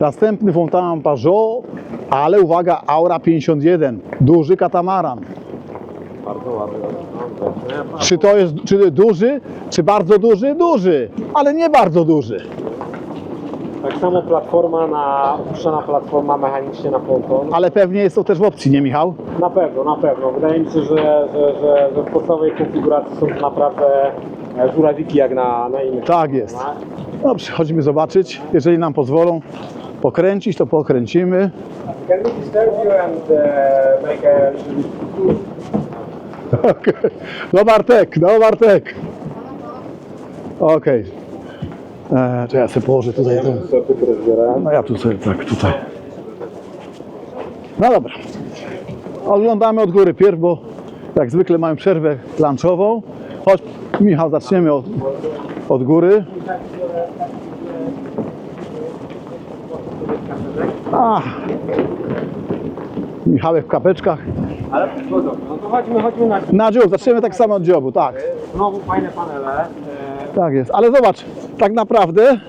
Następny Fontana Pajot, ale uwaga, Aura 51, duży katamaran. Bardzo ładny. No, Czy to jest czy duży, czy bardzo duży? Duży, ale nie bardzo duży. Tak samo platforma na, opuszczona platforma mechanicznie na ponton. Ale pewnie jest to też w opcji, nie Michał? Na pewno, na pewno. Wydaje mi się, że, że, że, że w podstawowej konfiguracji są to naprawdę e, żurawiki jak na, na innych. Tak jest. Dobrze, chodźmy zobaczyć. Jeżeli nam pozwolą pokręcić, to pokręcimy. Can we disturb you and uh, Okej. No Bartek, no Bartek. Okej. Okay. To ja sobie położę tutaj ten. No ja tu sobie tak, tutaj. No dobra. Oglądamy od góry pierw, bo jak zwykle mamy przerwę lunchową. Chodź, Michał, zaczniemy od, od góry. A, Michałek w kapeczkach. Ale no dobrze, no to chodźmy, chodźmy na Na dziób, zaczniemy tak samo od dziobu, tak. Znowu fajne panele. E, Tak jest, ale zobacz, tak naprawdę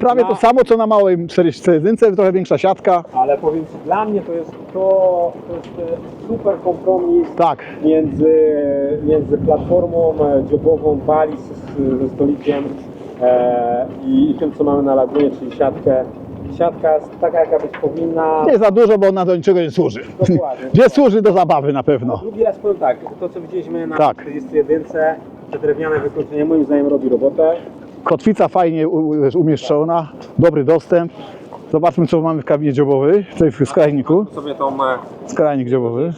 prawie to samo co na małej 41, trochę większa siatka. ale powiem Ci, dla mnie to jest to, to jest e, super kompromis Tak, między, między platformą e, dziobową Bali z, ze stolikiem e, i, i tym, co mamy na lagunie, czyli siatkę. Siatka jest taka, jaka być powinna. nie za dużo, bo ona do niczego nie służy. Dokładnie. Gdzie służy do zabawy na pewno. Drugi raz powiem tak, to co widzieliśmy na Tak. 41, te drewniane wykończenie moim zdaniem robi robotę. Kotwica fajnie u- umieszczona, dobry dostęp. Zobaczmy co mamy w kabinie dziobowej, tutaj w skrajniku. Sobie tą e, Skrajnik dziobowy.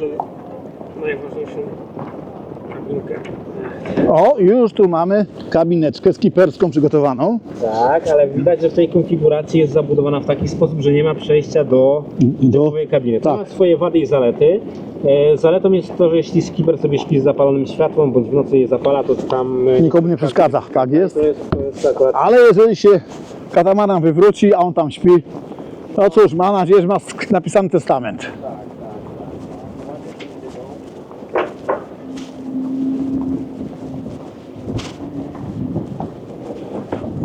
najważniejszą kabinkę. O, już tu mamy kabineczkę skiperską przygotowaną. Tak, ale widać, że w tej konfiguracji jest zabudowana w taki sposób, że nie ma przejścia do Do, nowej kabiny. To tak. ma swoje wady i zalety. E, Zaletą jest to, że jeśli skipper sobie śpi z zapalonym światłem, bądź w nocy je zapala, to tam... e, nikomu nie przeszkadza, tak jest. To jest, to jest akurat... Ale jeżeli się katamaran wywróci, a on tam śpi, no cóż, ma nadzieję, że ma napisany testament.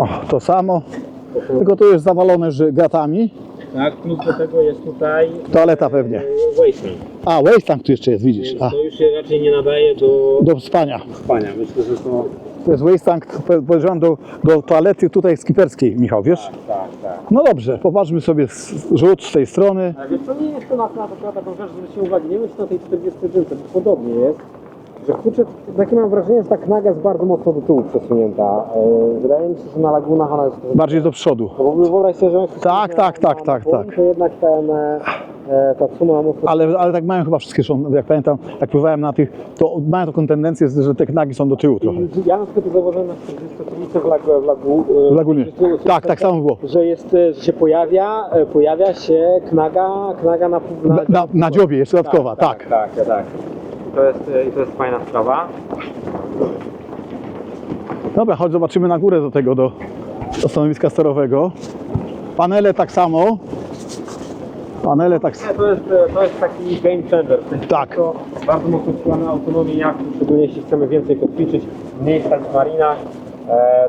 O, to samo, tylko tu jest zawalone że gratami. Tak, plus do tego jest tutaj... Toaleta pewnie. e, Wasteland. A, wasteland tu jeszcze jest, widzisz. A, To już się raczej nie nadaje do do spania. spania. Myślę, że to... To jest wasteland, po- podejrzewam, do, do toalety tutaj skiperskiej, Michał, wiesz? Tak, tak. No dobrze, popatrzmy sobie z, rzut z tej strony. A wiesz co, nie jest to na, na, na taką rzecz, zwróćcie nie wiem czy na tej 41, bo podobnie jest, że kurczę, takie mam wrażenie, że ta knaga jest bardzo mocno do tyłu przesunięta. E, wydaje mi się, że na lagunach ona jest... Bardziej do przodu. No bo wyobraź sobie, że jest Tak, tak, tak, na- tak, tak. To jednak ten, e, e, ta suma mocno... Ale, ale tak mają chyba wszystkie, są, jak pamiętam, jak pływałem na tych, to mają taką tendencję, że te knagi są do tyłu trochę. Ja na przykład to zauważyłem na 43 w, lagu, w, lagu, W lagunie. Tak, tak samo było. Że jest, e, że się pojawia, e, pojawia się knaga, knaga na... Na, na, na dziobie jest dodatkowa, tak. Tak, tak, tak. To jest, i to jest fajna sprawa. Dobra, chodź zobaczymy na górę do tego, do, do stanowiska sterowego. Panele tak samo. Panele tak Nie, to jest, to jest taki game changer. W sensie Tak. To bardzo mocno wpływa na autonomię jachtu, szczególnie jeśli chcemy więcej kotwiczyć, mniej stać w marinach,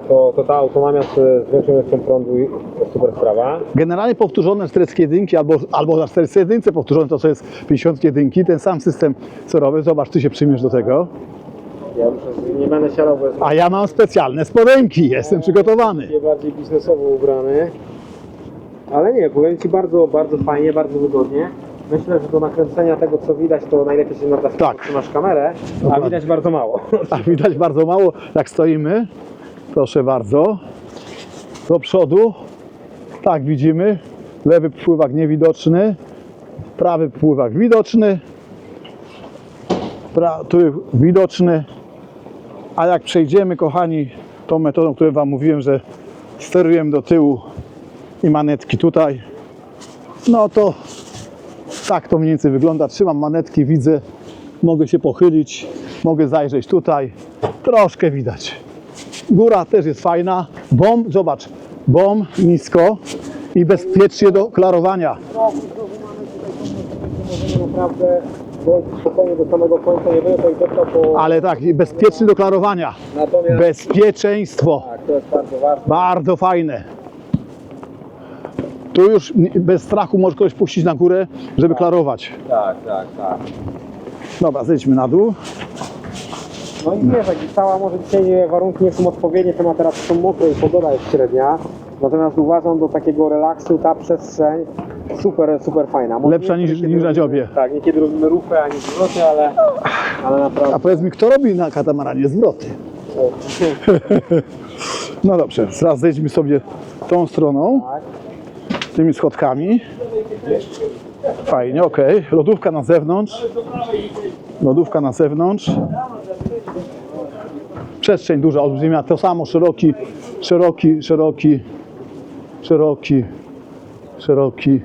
to, to ta autonomia z, z większą ilością prądu jest super sprawa. Generalnie powtórzone 41 albo, albo na 41 powtórzone to, co jest 51, ten sam system sterowy. Zobacz, ty się przyjmiesz do tego. Ja już nie będę siadał, jest A ja mam specjalne spodenki, jestem przygotowany. nie bardziej biznesowo ubrany. Ale nie, powiem Ci bardzo, bardzo fajnie, bardzo wygodnie. Myślę, że do nakręcenia tego, co widać, to najlepiej się nada Tak. trzymasz kamerę, a widać bardzo mało. A widać bardzo mało, jak stoimy. Proszę bardzo. Do przodu. Tak, widzimy. Lewy pływak niewidoczny. Prawy pływak widoczny. Pra, tu widoczny. A jak przejdziemy, kochani, tą metodą, którą Wam mówiłem, że sterujemy do tyłu i manetki tutaj, no to tak to mniej więcej wygląda. Trzymam manetki, widzę, mogę się pochylić, mogę zajrzeć tutaj. Troszkę widać. Góra też jest fajna. Bomb, zobacz, bomb nisko i bezpiecznie do klarowania. Naprawdę spokojnie do samego końca, nie będę deptał po... Ale tak, i bezpieczny do klarowania. Natomiast Bezpieczeństwo. tak, to jest bardzo ważne. Bardzo fajne. Tu już bez strachu możesz kogoś puścić na górę, żeby klarować. Tak, tak, tak. Dobra, zejdźmy na dół. No i wiesz, jak cała może dzisiaj warunki nie są odpowiednie, temperatura są mokre i pogoda jest średnia. Natomiast uważam do takiego relaksu ta przestrzeń super, super fajna. Może Lepsza niż- niekiedy niż na robimy- dziobie. Tak, niekiedy robimy rufę, a nie zwroty, ale, ale naprawdę. A powiedz mi, kto robi na katamaranie zwroty? No dobrze, teraz zejdźmy sobie tą stroną, Tak. tymi schodkami. Fajnie, okej. Lodówka na zewnątrz. Lodówka na zewnątrz. Przestrzeń duża, olbrzymia. To samo, szeroki, szeroki, szeroki, szeroki, szeroki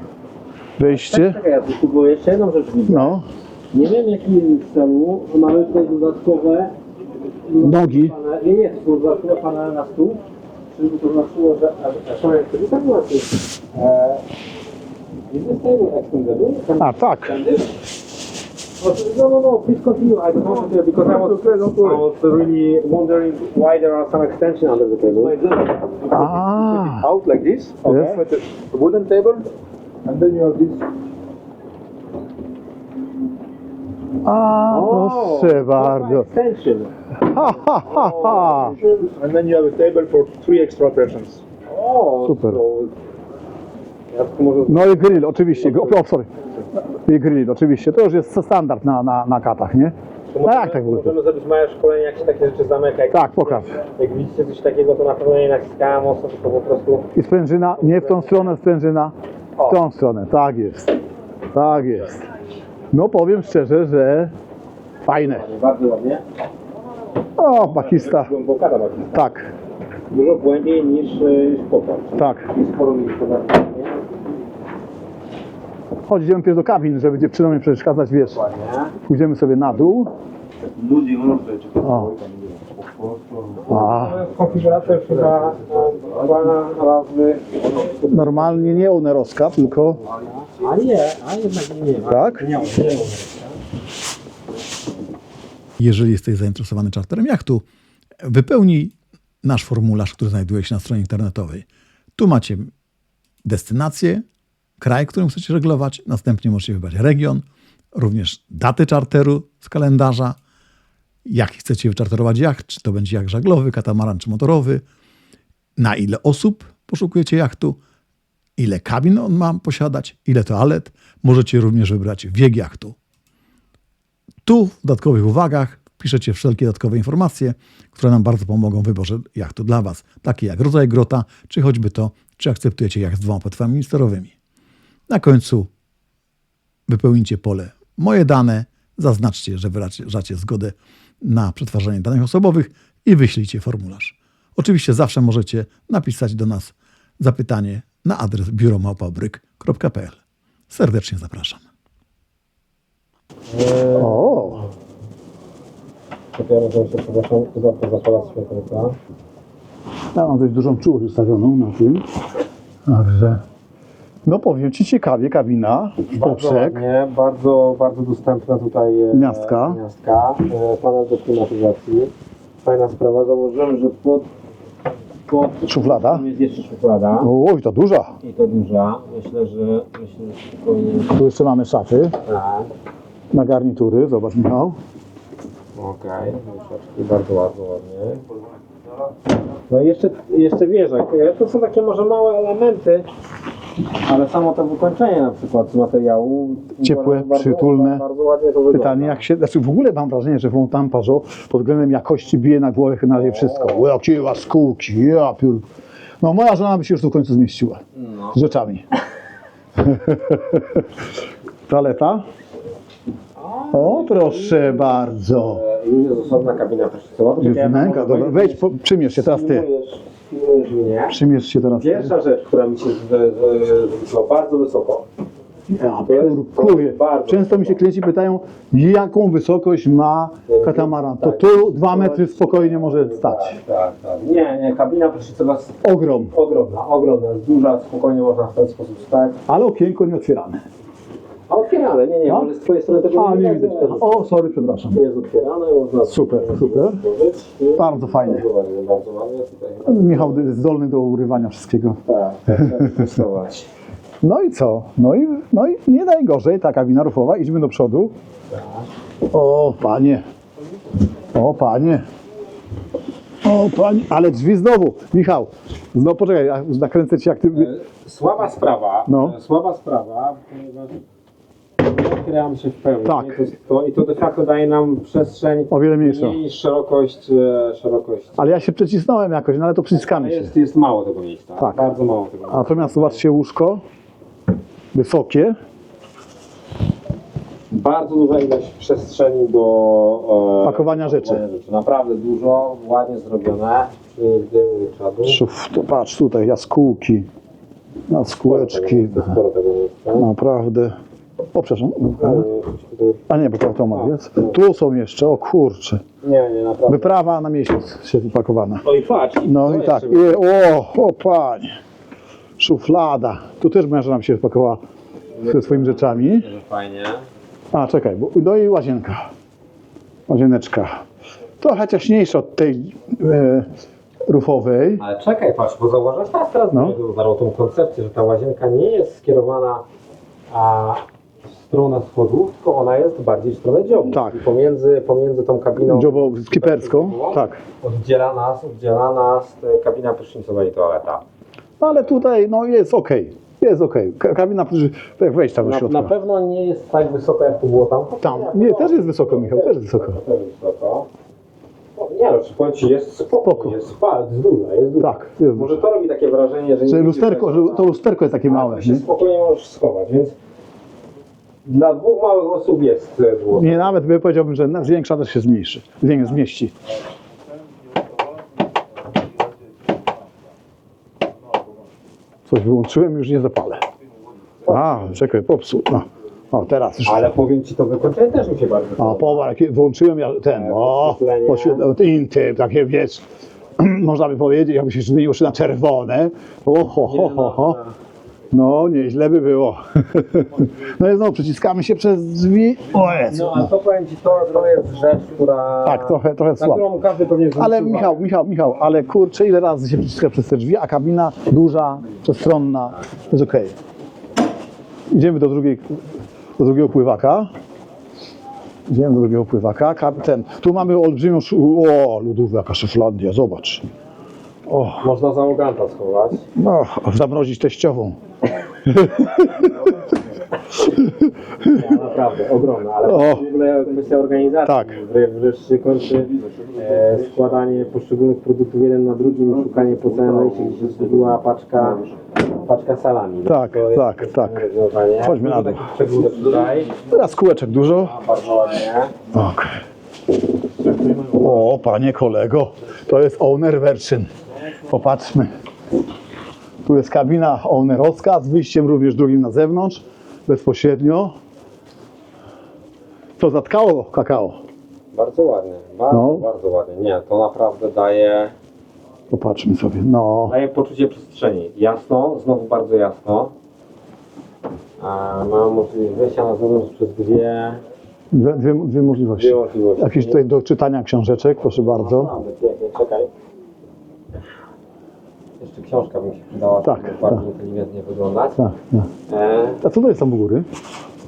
wyjście. Czekaj, ja tu jeszcze jedną rzecz widzę. No, Nie wiem jaki w celu, że mamy tutaj dodatkowe nogi. Nie, nie, to są dodatkowe panele na stół. Żeby to znaczyło, że... a- a Sorry, is this table extendable? Can A, tak. Ah. No, no, no, please continue. I don't want to because I was, I was really wondering why there are some extension under the table. A, out like this, Okay. with a wooden table, and then you have this. Ah, oh, a proszę bardzo. Extension. Ha, ha, ha, ha. And then you have a table for three extra persons. O, Super. So, ja tylko może... No i grill, oczywiście. O, sorry. I grill, oczywiście. To już jest standard na, na, na katach, nie? to No możemy, jak tak w? Możemy zrobić małe szkolenie, jak się takie rzeczy zamyka. Jak, Tak, pokaż. jak widzicie coś takiego, to na pewno nie naciskałem mocno, tylko po prostu... I sprężyna, nie w tą stronę sprężyna, w tą stronę. Tak jest. Tak jest. No powiem szczerze, że fajne. Bardzo ładnie. O, bakista. Głęboka ta bakista. Tak, Dużo głębiej niż, y, niż tak. I sporo miejsca Chodź, idziemy pierw do kabin, żeby dziewczynom nie przeszkadzać, wiesz. Pójdziemy sobie na dół. O. A, Konfiguracja już chyba e, normalnie nie onerowska, tylko A nie, a jednak nie ma. tak. Nie, nie, Jeżeli jesteś zainteresowany czarterem jachtu, wypełnij nasz formularz, który znajduje się na stronie internetowej. Tu macie destynację, kraj, którym chcecie żeglować, następnie możecie wybrać region, również daty czarteru z kalendarza, jaki chcecie wyczarterować jacht, czy to będzie jacht żaglowy, katamaran czy motorowy, na ile osób poszukujecie jachtu, ile kabin on ma posiadać, ile toalet. Możecie również wybrać wiek jachtu. Tu w dodatkowych uwagach piszecie wszelkie dodatkowe informacje, które nam bardzo pomogą w wyborze jachtu dla Was, takie jak rodzaj grota, czy choćby to, czy akceptujecie jacht z dwoma płetwami sterowymi. Na końcu wypełnijcie pole moje dane, zaznaczcie, że wyrażacie zgodę na przetwarzanie danych osobowych i wyślijcie formularz. Oczywiście zawsze możecie napisać do nas zapytanie na adres biuromałpabryk.pl. Serdecznie zapraszam. O, To ja może jeszcze przepraszam, to zawsze zapala światełka. ja mam dość dużą czułość ustawioną na tym. Także, no powiem Ci ciekawie, kabina, Bardzo poprzek. ładnie, bardzo, bardzo dostępna tutaj e, Gniazdka. gniazdka e, panel do klimatyzacji. Fajna sprawa, założyłem, że pod, pod Szuflada. jest jeszcze szuflada Oj, to duża. i to duża. Myślę, że myślę, że spokojnie Tu jeszcze mamy szafy tak. na garnitury. Zobacz, Michał. Okej, okay. bardzo bardzo ładnie. No i jeszcze, jeszcze wieżak. E, To są takie może małe elementy, ale samo to wykończenie na przykład z materiału. Ciepłe, bardzo, przytulne. Bardzo ładnie to wygląda. Pytanie, jak się, znaczy w ogóle mam wrażenie, że Fontan Peugeot pod względem jakości bije na głowę na razie wszystko. Jakie łaskółki, ja piór. No moja żona by się już tu w końcu zmieściła. No. Z rzeczami. Toaleta. O, proszę bardzo. E, Już jest osobna kabina prysznicowa. Ja wnęka, dobra. Wejdź, po, przymierz się teraz ty. Mnie. Przymierz się teraz. Pierwsza rzecz, która mi się zwróciła bardzo wysoko. Ja bardzo Często mi się klienci pytają, jaką wysokość ma katamaran. To tu dwa metry spokojnie może stać. Tak, tak. Nie, nie, kabina prysznicowa jest Ogrom. ogromna, ogromna, jest duża, spokojnie można w ten sposób stać. Ale okienko nie otwierane. A otwierane, nie, nie, No. może z twojej strony tego A, nie widać. O, sorry, przepraszam. Jest otwierane, można Super, super. otworzyć. Bardzo fajnie. Bardzo ładnie, bardzo ładnie tutaj. Michał jest zdolny do urywania wszystkiego. Tak, tak, testować. No i co? No i, no i nie najgorzej, ta kabina rufowa, idźmy do przodu. O panie, o panie, o panie, ale drzwi znowu, Michał, no poczekaj, ja nakręcę ci jak ty... Słaba sprawa, No. e, słaba sprawa, ponieważ nie otwieramy się w pełni. Tak. I to, to, I to de facto daje nam przestrzeń O wiele mniejszą. mniej niż szerokość, e, szerokość. Ale ja się przycisnąłem jakoś, no ale to przyciskamy się. Jest, jest mało tego miejsca, Tak. bardzo mało tego miejsca. Natomiast zobaczcie łóżko, wysokie, Bardzo duża ilość przestrzeni do e, Pakowania rzeczy. Naprawdę dużo, ładnie zrobione. I czadu. Szuf, to patrz tutaj, jaskółki, jaskółeczki, Sporo tego miejsca. naprawdę. O, przepraszam. E, A nie, bo to automat jest. Tu są jeszcze, o kurczę. Nie, nie, naprawdę. Wyprawa na miesiąc się wypakowana. No i patrz. No i tak, i, o, o panie, szuflada. Tu też moja żona mi się wypakowała ze swoimi rzeczami. Że Fajnie. A, czekaj, bo, no i łazienka. Łazieneczka. Trochę ciaśniejsza od tej e, rufowej. Ale czekaj, patrz, bo zauważyłeś teraz, teraz No. no. tą koncepcję, że ta łazienka nie jest skierowana a, w stronę schodów, tylko ona jest bardziej w stronę dziobu. Tak. I pomiędzy, pomiędzy tą kabiną Dziobo skiperską, tak. oddziela nas, oddziela nas e, kabina prysznicowa i toaleta. Ale tutaj no jest okej. Jest okej. Ka- Kabina, jak wejść tam do Na, środka. na pewno nie jest tak wysoko, jak to było tam. Tam. Nie, też jest wysoko, Michał, też jest wysoko. Też jest wysoko. No, nie no, czy powiem Ci, jest spoko, Spoko. jest spal, jest duża, jest duża. Tak, jest Może to robi takie wrażenie, że... Że nie lusterko, że to lusterko jest takie małe. Ale się Nie? spokojnie możesz schować, więc dla dwóch małych osób jest e, złoto. nie, nawet by powiedziałbym, że na- większa też się zmniejszy. Zwię- Zmieści. Coś wyłączyłem, już nie zapalę. A, czekaj, popsuł. No. O, teraz już. Ale powiem Ci, to wykończenie też mi się bardzo O, jakie włączyłem ja ten, o, podświetlenie. poświetl- inty, takie wiesz, można by powiedzieć, jakby się zmieniło się na czerwone. O, ho, ho, ho, ho. No, nieźle by było. No i znowu przyciskamy się przez drzwi. O Jezu. No, ale to powiem Ci, to, to jest rzecz, która... Tak, trochę, trochę Na słabo. którą każdy pewnie Ale uwagę. Michał, Michał, Michał, ale kurczę, ile razy się przyciska przez te drzwi, a kabina duża, przestronna, jest okej. Idziemy do drugiej, do drugiego pływaka. Idziemy do drugiego pływaka. Ten, tu mamy olbrzymią, szu- o, lodówka, jaka szuflandia, zobacz. O, Można załoganta schować. no, zamrozić teściową. Ja, naprawdę, ogromna, ale O. w ogóle kwestia organizacji. Tak. Wreszcie kończy e, składanie poszczególnych produktów jeden na drugim, szukanie po całym wejściu, gdzie się zgubiła paczka, paczka salami. Tak, To jest tak, świetne tak. rozwiązanie. Chodźmy na Dużo dół. takich szczegółów tutaj. Teraz kółeczek dużo. Bardzo ładnie. Okej. O, panie kolego, to jest owner version. Popatrzmy. Tu jest kabina ownerowska z wyjściem również drugim na zewnątrz, bezpośrednio. To zatkało kakao. Bardzo ładnie, bardzo, No. bardzo ładnie. Nie, to naprawdę daje, Popatrzmy sobie. No, daje poczucie przestrzeni. Jasno, znowu bardzo jasno. A mam możliwość wejścia na zewnątrz przez dwie, dwie, dwie, dwie możliwości. dwie możliwości. Jakieś tutaj do czytania książeczek, proszę bardzo. Naprawdę pięknie, czekaj. Jeszcze książka by mi się przydała, Tak, żeby bardziej tak. inteligentnie wyglądać. Tak, tak. E, A co to jest tam u góry?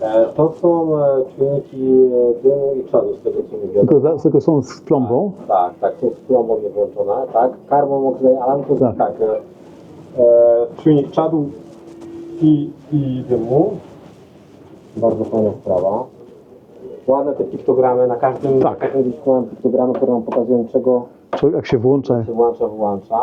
e, to są e, czujniki e, dymu i czadu, z tego co mi Tylko, wiadomo. za- tylko są z plombą. Tak, tak, są z plombą nie włączone, tak. Carbon monoxide alarm to Tak. tak. tak e, e, czujnik czadu i, i dymu. Bardzo fajna sprawa. Ładne te piktogramy, na każdym, Tak. na każdym disku mam piktogramy, które nam pokazują czego Co, jak się włącza. się włącza, wyłącza.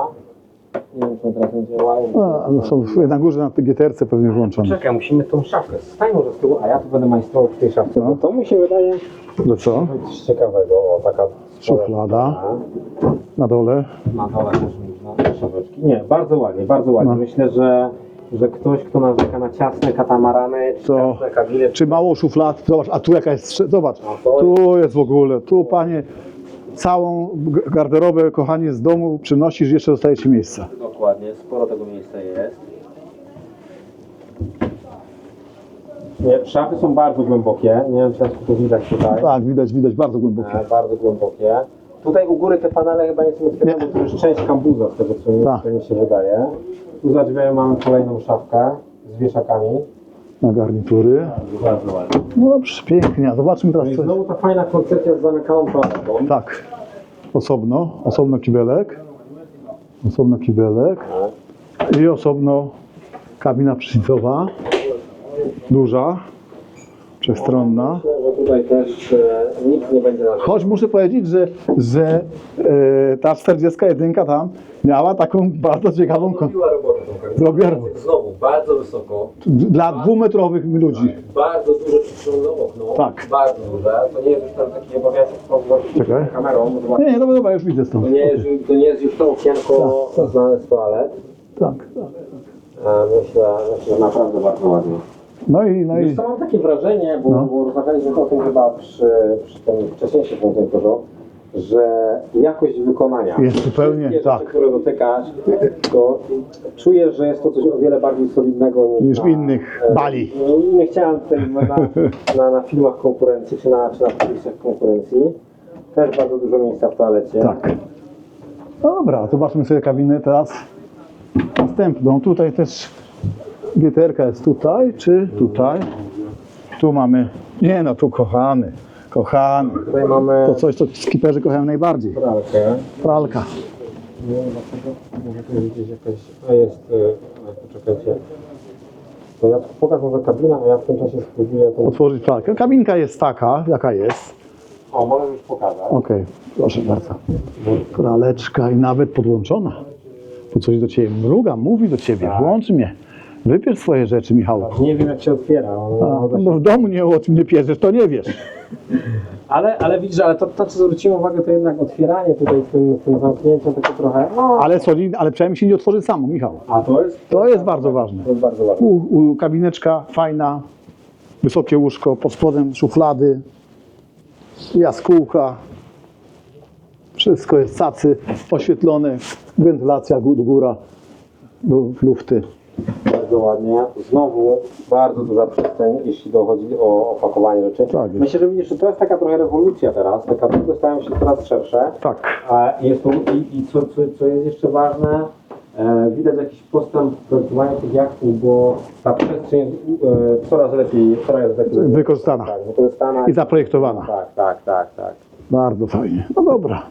Nie wiem, czy one teraz nie działają. A, no są na górze na tej GTR-ce pewnie włączone. Czekaj, musimy tą szafkę. Stań może z tyłu, a ja tu będę majstrował w tej szafce, No. bo to mi się wydaje No co? coś ciekawego. O, taka Szuflada. Na dole. Na dole też można szafeczki. Nie, bardzo ładnie, bardzo ładnie. No. Myślę, że, że ktoś, kto narzeka na ciasne katamarany, czy To- ciasne kabiny, Czy mało szuflad? Zobacz, a tu jaka jest, strze- zobacz, No to- tu jest w ogóle, tu panie, całą garderobę, kochanie, z domu przynosisz, jeszcze zostaje ci miejsca. Dokładnie, sporo tego miejsca jest. Nie, szafy są bardzo głębokie. Nie wiem, czy nas to widać tutaj. Tak, widać, widać, bardzo głębokie. E, bardzo głębokie. Tutaj u góry te panele chyba nie są otwierane, bo to jest część kambuza, z tego co mi, Tak. co mi się wydaje. Tu za drzwiami mamy kolejną szafkę z wieszakami. Na garnitury. No dobrze, pięknie. A Zobaczmy teraz No co. znowu ta fajna koncepcja z zamykaną toaletą. Tak. Osobno, osobno kibelek. Osobno kibelek. I osobno kabina prysznicowa. Duża. Przestronna. Tutaj też e, nikt nie będzie narzekał. Choć muszę powiedzieć, że, że e, ta 41 tam miała taką bardzo ciekawą kon- Zrobiła robotę tą. Zrobiła robotę. Znowu, bardzo wysoko, dla dwumetrowych ludzi. bardzo duże przystrzelone okno. Tak. Bardzo duże. To nie jest już tam taki obowiązek Czekaj. kamerą. bo zobacz, Nie, nie, dobra, dobra, już widzę stąd. To nie, jest, to nie jest już to okienko znane z toalet. Tak, tak. Myślę, myślę, że naprawdę bardzo ładnie. No i, no i Wiesz mam takie wrażenie, bo, No. bo rozmawialiśmy o tym chyba przy, przy tym wcześniejszym kontenturze, że jakość wykonania, Jest zupełnie, wszystkie tak. rzeczy, które dotykasz, to czujesz, że jest to coś o wiele bardziej solidnego niż, na, innych e, bali. Nie chciałem tutaj na, na, na filmach konkurencji, czy na, czy na przepisach konkurencji. Też bardzo dużo miejsca w toalecie. tak. No dobra, zobaczmy sobie kabinę teraz następną. Tutaj też gieterka jest tutaj, czy tutaj? Tu mamy, nie no, tu kochany, kochany. Tutaj mamy To coś, co skiperzy kochają najbardziej. pralkę. Pralka. Nie wiem dlaczego, może tu jest gdzieś jakaś, a jest, y, a, poczekajcie. To ja pokaż może kabinę, a ja w tym czasie spróbuję to... Otworzyć pralkę. Kabinka jest taka, jaka jest. O, możesz już pokazać. Okej, proszę bardzo. Praleczka i nawet podłączona. Tu coś do ciebie mruga, mówi do ciebie, włącz mnie. Wypisz swoje rzeczy, Michał. Nie wiem jak się otwiera. A, no się... w domu nie o tym nie pierzesz, to nie wiesz. Ale, ale widzisz, ale to, to co zwróciłem uwagę, to jednak otwieranie tutaj z tym, tym zamknięciem takie trochę... No, Ale solidnie, ale przynajmniej się nie otworzy samo, Michał. a to jest... To jest bardzo ważne. To jest bardzo ważne. U, u, kabineczka fajna, wysokie łóżko, pod spodem szuflady, jaskółka. Wszystko jest cacy, oświetlone, wentylacja gó- góra, lu- lufty. Bardzo ładnie. Znowu bardzo duża przestrzeń, jeśli dochodzi o opakowanie rzeczy. Tak jest. Myślę, że widzisz, że to jest taka trochę rewolucja teraz. Te kabiny stają się coraz szersze. Tak. A jest to, i, i co, co, co jest jeszcze ważne, e, widać jakiś postęp w projektowaniu tych jachtów, bo ta przestrzeń jest e, coraz lepiej, coraz lepiej Wykorzystana. Tak, wykorzystana. I zaprojektowana. Tak, tak, tak, tak. Bardzo fajnie. No dobra.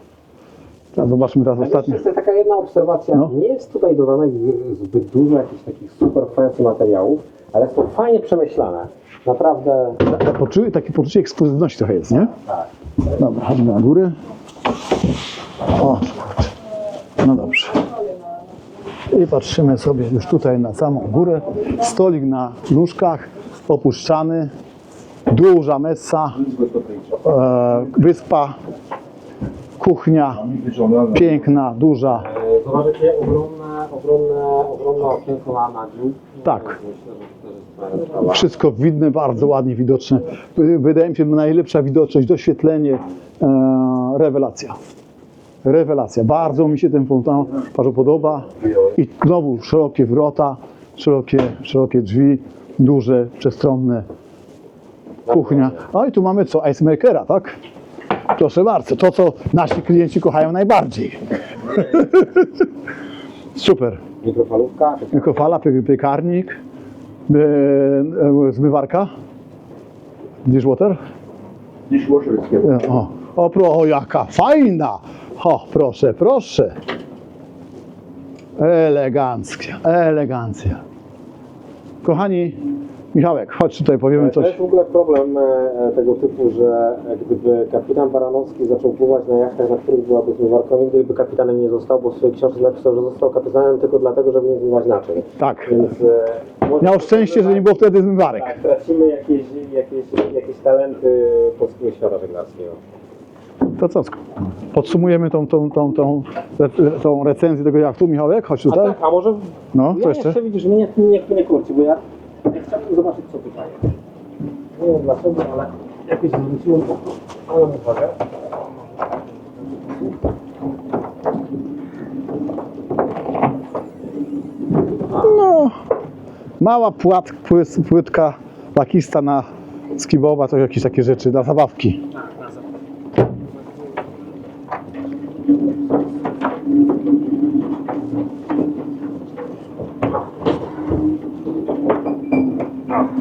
Teraz zobaczmy teraz ostatnie. Jeszcze taka jedna obserwacja. No. Nie jest tutaj dodanych zbyt dużo jakichś takich super fancy materiałów, ale to fajnie przemyślane. Naprawdę. Poczucie, takie poczucie ekskluzywności trochę jest, nie? Tak. Dobra, chodźmy na górę. O, no dobrze. I patrzymy sobie już tutaj na samą górę. Stolik na nóżkach, opuszczany. Duża messa, e, wyspa, kuchnia, piękna, duża. Zobaczycie ogromne, ogromne, ogromne okienko na, na dół. Tak. Wszystko widne, bardzo ładnie widoczne. Wy- Wydaje mi się, najlepsza widoczność, doświetlenie, e, rewelacja. Rewelacja. Bardzo mi się ten fontan bardzo podoba. I znowu szerokie wrota, szerokie, szerokie drzwi, duże, przestronne. Kuchnia. A i tu mamy co? Ice makera, tak? Proszę bardzo. To, co nasi klienci kochają najbardziej. Super. Mikrofalówka. Kofala, pie- piekarnik, e, zmywarka, dishwater. Dishwasher. E, O, o, pro, o jaka fajna! O, proszę, proszę. Elegancka, elegancja. Kochani, Michałek, chodź tutaj, powiemy To coś. jest w ogóle problem e, tego typu, że e, gdyby kapitan Baranowski zaczął pływać na jachtach, na których byłaby zmywarka, nigdy by kapitanem nie został, bo w swojej książce napisał, że został kapitanem tylko dlatego, żeby nie zmywać naczyń. Tak. Więc e, Miał szczęście, że nie było wtedy zmywarek. Tak, tracimy jakieś, jakieś, jakieś talenty polskiego świata żeglarskiego. To co, podsumujemy tą, tą, tą, tą, tą recenzję tego jachtu, Michałek? Chodź A tutaj. tak, a może No, co ja jeszcze? jeszcze widzisz, mnie nie, nie, nie kurczy, bo ja chciałbym zobaczyć co tutaj jest. Nie wiem dlaczego, ale jakoś zwróciłem ale uwagę. No, mała płat, pły- płytka lakista na skibowa, to jakieś takie rzeczy, na zabawki.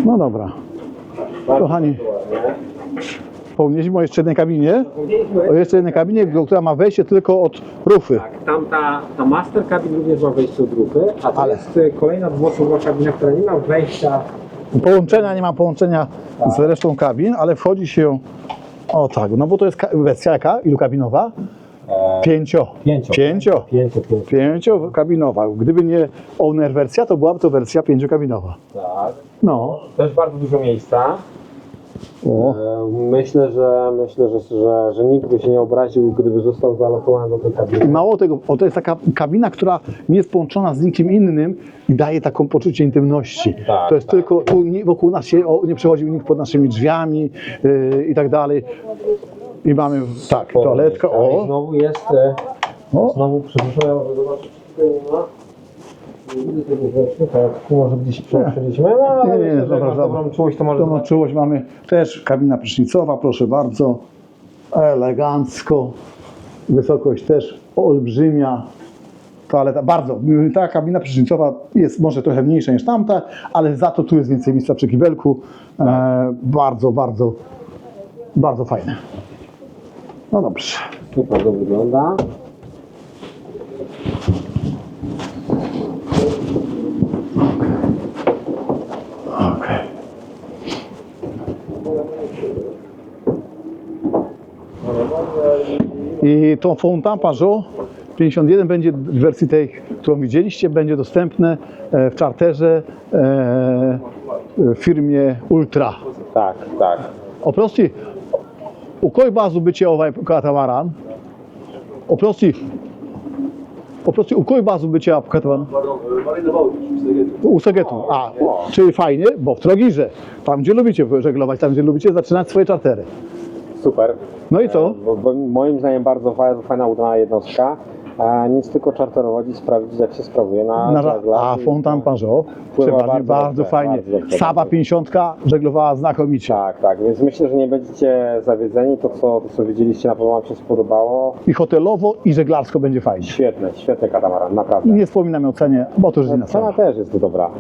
No dobra. Kochani, pomnieśmy o jeszcze jednej kabinie. O jeszcze jednej kabinie, która ma wejście tylko od rufy. Tak, tam ta, ta master cabin również ma wejście od rufy, a to Ale- jest y, kolejna dwuosobowa kabina, która nie ma wejścia. Połączenia, nie ma połączenia z resztą kabin, ale wchodzi się o tak, no bo to jest ka- wersja jaka? Ilu kabinowa? Pięcio. Pięcio. Pięcio. Pięcio, pięcio. Pięciokabinowa. Gdyby nie owner wersja, to byłaby to wersja pięciokabinowa. Tak. No. Też bardzo dużo miejsca. O. E, Myślę, że myślę, że, że, że nikt by się nie obraził, gdyby został zalokowany do tej I kabiny. mało tego, o, to jest taka kabina, która nie jest połączona z nikim innym i daje taką poczucie intymności. Tak, to jest tak. tylko, tu nie, wokół nas się o, nie przechodził nikt pod naszymi drzwiami yy, i tak dalej. I mamy, tak, toaletka, I o, znowu jest, e, o, znowu przepraszam, ja zobaczyć, czy tutaj nie ma. Tak, może gdzieś przeprzeżyliśmy, no ale Nie, nie, myślę, dobra, dobrą czułość, to może Dobrą czułość mamy też kabina prysznicowa, proszę bardzo, elegancko, wysokość też olbrzymia, toaleta, bardzo, ta kabina prysznicowa jest może trochę mniejsza niż tamta, ale za to tu jest więcej miejsca przy kibelku, e, bardzo, bardzo, bardzo fajne. No dobrze. Tu bardzo wygląda. Okay. I tą Fontaine Peugeot 51 będzie w wersji tej, którą widzieliście, będzie dostępne e, w czarterze e, w firmie Ultra. Tak, tak. Oprosti, u kojoj bazu bycie ovaj katamaran? Oprosti, oprosti, u kojoj bazu bycie katamaran? U Segetu. A, czyli fajnie, bo w Trogirze, tam gdzie lubicie żeglować, tam gdzie lubicie zaczynać swoje czartery. Super. No i co? Bo, bo moim zdaniem bardzo fajna, fajna udana jednostka. A nic tylko czarterować i sprawdzić, jak się sprawuje na, Na, żaglach a i- Fontaine Peugeot, Pływa przeważnie bardzo bardzo, dobrze, fajnie. bardzo dobrze, Saba bardzo. 50 żeglowała znakomicie. Tak, tak, więc myślę, że nie będziecie zawiedzeni. To, co, to, co widzieliście, na pewno Wam się spodobało. I hotelowo, i żeglarsko będzie fajnie. Świetne, świetny katamaran, I naprawdę. nie wspominam o cenie, bo to już inna Cena też jest dobra.